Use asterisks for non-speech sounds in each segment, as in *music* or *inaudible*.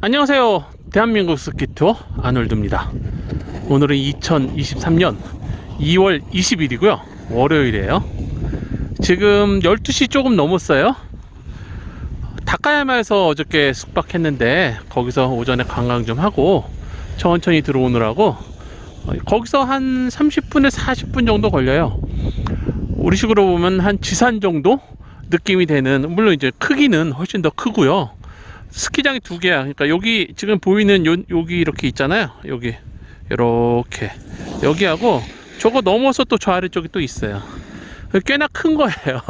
안녕하세요. 대한민국 스키 투어 아놀드입니다. 오늘은 2023년 2월 20일이고요. 월요일이에요. 지금 12시 조금 넘었어요. 다카야마에서 어저께 숙박했는데 거기서 오전에 관광 좀 하고 천천히 들어오느라고 어, 거기서 한 30분에 40분 정도 걸려요. 우리식으로 보면 한 지산 정도 느낌이 되는 물론 이제 크기는 훨씬 더 크고요. 스키장이 두 개야. 그러니까 여기 지금 보이는 요, 여기 이렇게 있잖아요. 여기 이렇게 여기하고 저거 넘어서 또 저 아래쪽이 또 있어요. 꽤나 큰 거예요.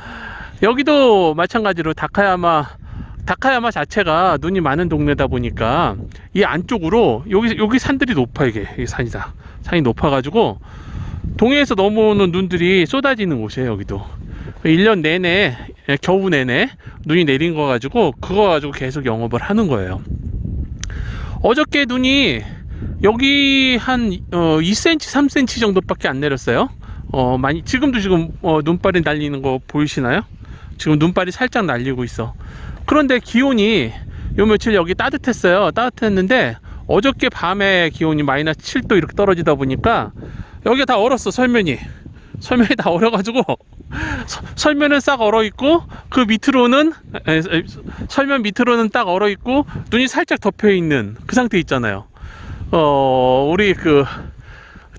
*laughs* 여기도 마찬가지로 다카야마 다카야마 자체가 눈이 많은 동네다 보니까 이 안쪽으로 여기 여기 산들이 높아 이게 이 산이다. 산이 높아가지고 동해에서 넘어오는 눈들이 쏟아지는 곳이에요 여기도. 1년 내내 예, 겨우 내내 눈이 내린 거 가지고 그거 가지고 계속 영업을 하는 거예요. 어저께 눈이 여기 한 어, 2cm, 3cm 정도밖에 안 내렸어요. 어, 많이 지금도 지금 어, 눈발이 날리는 거 보이시나요? 지금 눈발이 살짝 날리고 있어. 그런데 기온이 요 며칠 여기 따뜻했어요. 따뜻했는데 어저께 밤에 기온이 마이너스 7도 이렇게 떨어지다 보니까 여기가 다 얼었어 설면이. 설면이 다 얼어가지고 서- 설면은 싹 얼어 있고 그 밑으로는 에, 에, 설면 밑으로는 딱 얼어 있고 눈이 살짝 덮여 있는 그 상태 있잖아요. 어 우리 그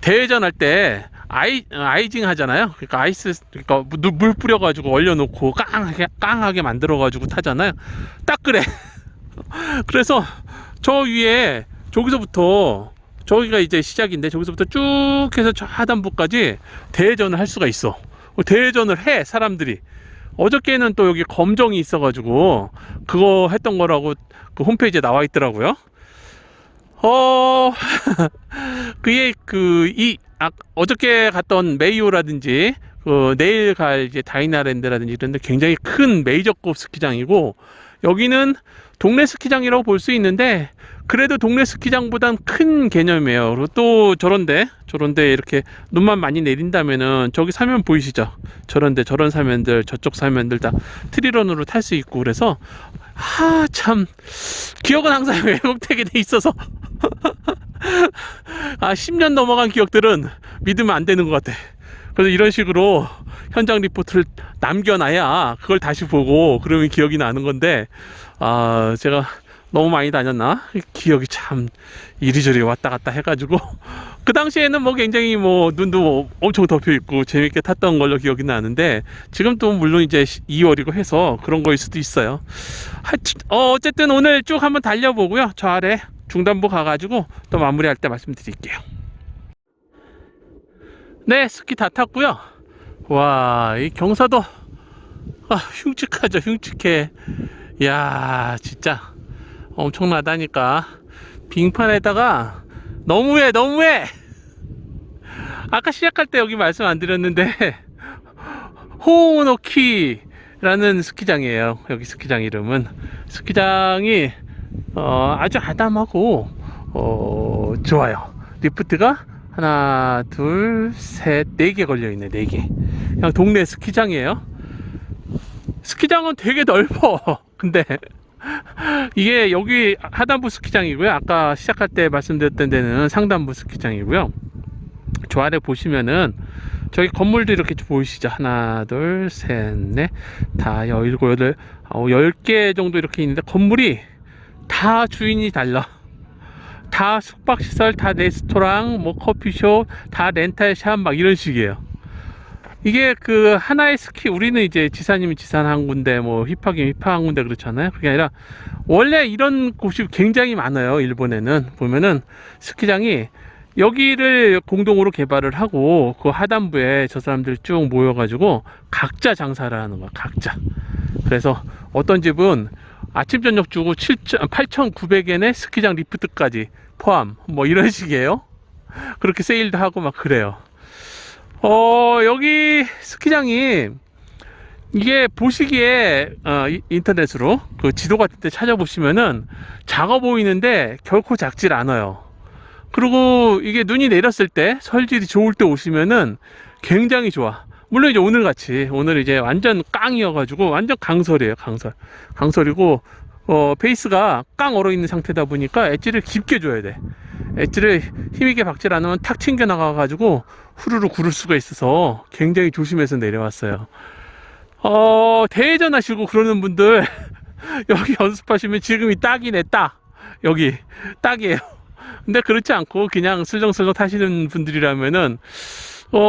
대회전 할 때 아이 아이징 하잖아요. 그러니까 아이스 그러니까 물, 물 뿌려가지고 얼려놓고 깡하게 깡하게 만들어가지고 타잖아요. 딱 그래. *laughs* 그래서 저 위에 저기서부터 저기가 이제 시작인데 저기서부터 쭉 해서 저 하단부까지 대회전을 할 수가 있어. 대회전을 해 사람들이. 어저께는 또 여기 검정이 있어가지고 그거 했던 거라고 그 홈페이지에 나와 있더라고요. 어 *laughs* 그게 그이 아, 어저께 갔던 메이오라든지 그 내일 갈 이제 다이나랜드라든지 이런 데 굉장히 큰 메이저급 스키장이고 여기는 동네 스키장이라고 볼 수 있는데 그래도 동네 스키장보단 큰 개념이에요. 그리고 또 저런데 저런데 이렇게 눈만 많이 내린다면은 저기 사면 보이시죠? 저런데 저런 사면들 저쪽 사면들 다 트리런으로 탈 수 있고 그래서 아 참 기억은 항상 *laughs* 왜곡되게 돼 있어서 *laughs* 아 10년 넘어간 기억들은 믿으면 안 되는 것 같아. 그래서 이런 식으로 현장 리포트를 남겨놔야 그걸 다시 보고 그러면 기억이 나는 건데 아 제가 너무 많이 다녔나 기억이 참 이리저리 왔다 갔다 해가지고 *laughs* 그 당시에는 뭐 굉장히 뭐 눈도 뭐 엄청 덮여 있고 재밌게 탔던 걸로 기억이 나는데 지금 또 물론 이제 2월이고 해서 그런 거일 수도 있어요. 어, 어쨌든 오늘 쭉 한번 달려보고요. 저 아래 중단부 가가지고 또 마무리할 때 말씀드릴게요. 네, 스키 다 탔고요. 와, 이 경사도 아, 흉측하죠, 흉측해. 야, 진짜 엄청나다니까. 빙판에다가 너무해, 너무해. 아까 시작할 때 여기 말씀 안 드렸는데 *laughs* 호우노키라는 스키장이에요. 여기 스키장 이름은 스키장이 어, 아주 아담하고 어, 좋아요. 리프트가 하나, 둘, 셋, 네 개 걸려 있네, 네 개. 그냥 동네 스키장이에요. 스키장은 되게 넓어. *laughs* 근데 이게 여기 하단부 스키장이고요. 아까 시작할 때 말씀드렸던 데는 상단부 스키장이고요. 저 아래 보시면은 저기 건물도 이렇게 보이시죠? 하나, 둘, 셋, 넷, 다 열일곱, 여덟, 아홉, 열 개 정도 이렇게 있는데 건물이 다 주인이 달라. 다 숙박시설, 다 레스토랑, 뭐 커피숍, 다 렌탈샵 막 이런 식이에요. 이게 그 하나의 스키 우리는 이제 지사님이 지산 한 군데 뭐 힙하기 힙하 한 군데 그렇잖아요. 그게 아니라 원래 이런 곳이 굉장히 많아요. 일본에는 보면은 스키장이 여기를 공동으로 개발을 하고 그 하단부에 저 사람들 쭉 모여가지고 각자 장사를 하는 거야. 각자. 그래서 어떤 집은 아침 저녁 주고 7 8,900엔에 스키장 리프트까지 포함 뭐 이런 *laughs* 식이에요. 그렇게 세일도 하고 막 그래요. 어 여기 스키장이 이게 보시기에 어, 이- 인터넷으로 그 지도 같은 데 찾아보시면은 작아 보이는데 결코 작질 않아요. 그리고 이게 눈이 내렸을 때 설질이 좋을 때 오시면은 굉장히 좋아. 물론 이제 오늘 같이 오늘 이제 완전 깡이어가지고 완전 강설이에요 강설. 강설이고 어, 베이스가 깡 얼어 있는 상태다 보니까 엣지를 깊게 줘야 돼. 엣지를 힘있게 박질 않으면 탁 튕겨 나가가지고 후루루 구를 수가 있어서 굉장히 조심해서 내려왔어요. 어, 대회전 하시고 그러는 분들 *laughs* 여기 연습하시면 지금이 딱이네, 딱. 여기 딱이에요. 근데 그렇지 않고 그냥 슬렁슬렁 타시는 분들이라면은 어,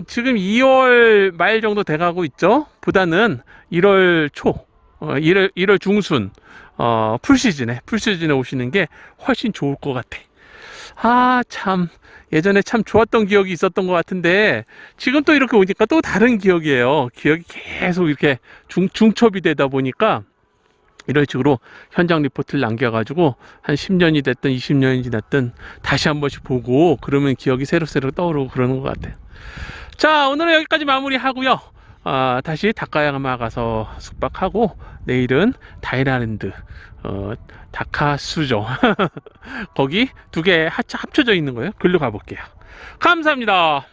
지금 2월 말 정도 돼가고 있죠? 보다는 1월 초, 어, 1월, 1월 중순, 어, 풀시즌에, 풀시즌에 오시는 게 훨씬 좋을 것 같아. 아, 참. 예전에 참 좋았던 기억이 있었던 것 같은데, 지금 또 이렇게 오니까 또 다른 기억이에요. 기억이 계속 이렇게 중, 중첩이 되다 보니까, 이런 식으로 현장 리포트를 남겨가지고 한 10년이 됐든 20년이 지났든 다시 한 번씩 보고 그러면 기억이 새록새록 떠오르고 그러는 것 같아요. 자, 오늘은 여기까지 마무리하고요. 아, 다시 다카야마 가서 숙박하고 내일은 다이라랜드 어, 다카수죠. *laughs* 거기 두 개 합쳐져 있는 거예요. 글로 가볼게요. 감사합니다.